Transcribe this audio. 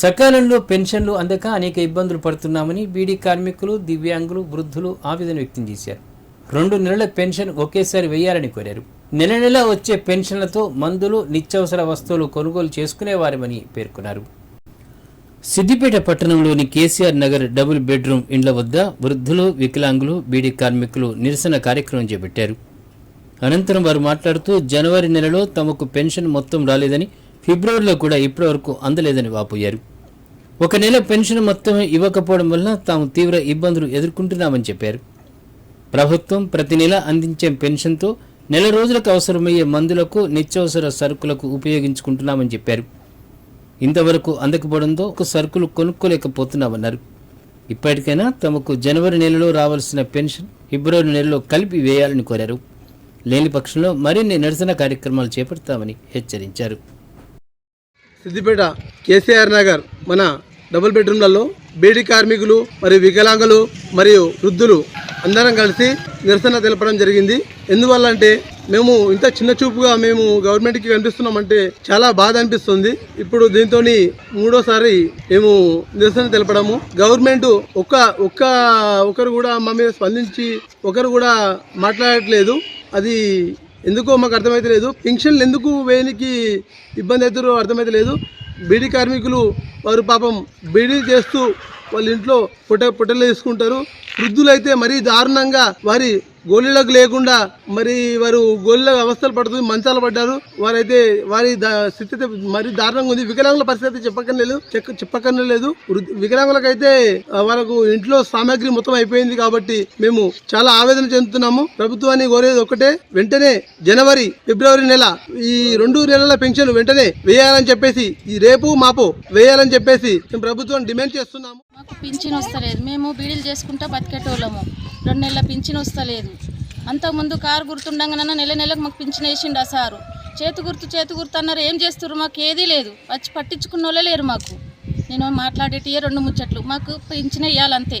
సకాలంలో పెన్షన్లు అందక అనేక ఇబ్బందులు పడుతున్నామని బీడీ కార్మికులు దివ్యాంగులు వృద్ధులు ఆవేదన వ్యక్తం చేశారు. రెండు నెలల పెన్షన్ ఒకేసారి వేయాలని కోరారు. నెల నెల వచ్చే పెన్షన్లతో మందులు నిత్యావసర వస్తువులు కొనుగోలు చేసుకునేవారమని పేర్కొన్నారు. సిద్దిపేట పట్టణంలోని కేసీఆర్ నగర్ డబుల్ బెడ్రూమ్ ఇండ్ల వద్ద వృద్ధులు వికలాంగులు బీడీ కార్మికులు నిరసన కార్యక్రమం చేపట్టారు. అనంతరం వారు మాట్లాడుతూ జనవరి నెలలో తమకు పెన్షన్ మొత్తం రాలేదని ఫిబ్రవరిలో కూడా ఇప్పటివరకు అందలేదని వాపోయారు. ఒక నెల పెన్షన్ మొత్తం ఇవ్వకపోవడం వల్ల తాము తీవ్ర ఇబ్బందులు ఎదుర్కొంటున్నామని చెప్పారు. ప్రభుత్వం ప్రతి నెల అందించే పెన్షన్తో నెల రోజులకు అవసరమయ్యే మందులకు నిత్యావసర సరుకులకు ఉపయోగించుకుంటున్నామని చెప్పారు. ఇంతవరకు అందకపోవడంతో ఒక సరుకులు కొనుక్కోలేకపోతున్నామన్నారు. ఇప్పటికైనా తమకు జనవరి నెలలో రావాల్సిన పెన్షన్ ఫిబ్రవరి నెలలో కలిపి వేయాలని కోరారు. లేని పక్షంలో మరిన్ని నిరసన కార్యక్రమాలు చేపడతామని హెచ్చరించారు. సిద్దిపేట కేసీఆర్ నగర్ మన డబుల్ బెడ్రూమ్లలో బీడీ కార్మికులు మరియు వికలాంగులు మరియు వృద్ధులు అందరం కలిసి నిరసన తెలపడం జరిగింది. ఎందువల్ల అంటే మేము ఇంత చిన్న చూపుగా మేము గవర్నమెంట్కి కనిపిస్తున్నామంటే చాలా బాధ అనిపిస్తుంది. ఇప్పుడు దీంతో మూడోసారి మేము నిరసన తెలపడము. గవర్నమెంట్ ఒక్క ఒక్క ఒకరు కూడా మా మీద స్పందించి ఒకరు కూడా మాట్లాడట్లేదు. అది ఎందుకో మాకు అర్థమైతే లేదు. పెన్షన్లు ఎందుకు వేయనికి ఇబ్బంది అవుతారో అర్థమైతే లేదు. బీడీ కార్మికులు వారు పాపం బీడీ చేస్తూ వాళ్ళ ఇంట్లో పొట్ట పొట్టలు వేసుకుంటారు. వృద్ధులైతే మరీ దారుణంగా వారి గోళీలకు లేకుండా మరి వారు గోళీల అవస్థలు పడుతుంది మంచాలు పడ్డారు. వారైతే వారి దా- స్థితి మరి దారుణంగా ఉంది. వికలాంగుల పరిస్థితి చెప్పకనే లేదు చెప్పకనే లేదు వికలాంగులకైతే వాళ్ళకు ఇంట్లో సామాగ్రి మొత్తం అయిపోయింది కాబట్టి మేము చాలా ఆవేదన చెందుతున్నాము. ప్రభుత్వాన్ని కోరేది ఒకటే వెంటనే జనవరి ఫిబ్రవరి నెల ఈ రెండు నెలల పెన్షన్ వెంటనే వేయాలని చెప్పేసి ఈ రేపు మాపు వేయాలని చెప్పేసి మేము ప్రభుత్వం డిమాండ్ చేస్తున్నాము. మాకు పింఛన్ వస్తలేదు. మేము బీడీలు చేసుకుంటా బతికేటోళ్ళము. రెండు నెలల పింఛన్ వస్తలేదు. అంతకుముందు కారు గుర్తుండగానన్నా నెల నెలకు మాకు పింఛన్ వేసిండు ఆ సారు. చేతి గుర్తు చేతి గుర్తు అన్నారు. ఏం చేస్తారు మాకు ఏదీ లేదు. వచ్చి పట్టించుకున్న వాళ్ళే లేరు మాకు. నేను మాట్లాడేటియే రెండు ముచ్చట్లు. మాకు పింఛన్ వేయాలంతే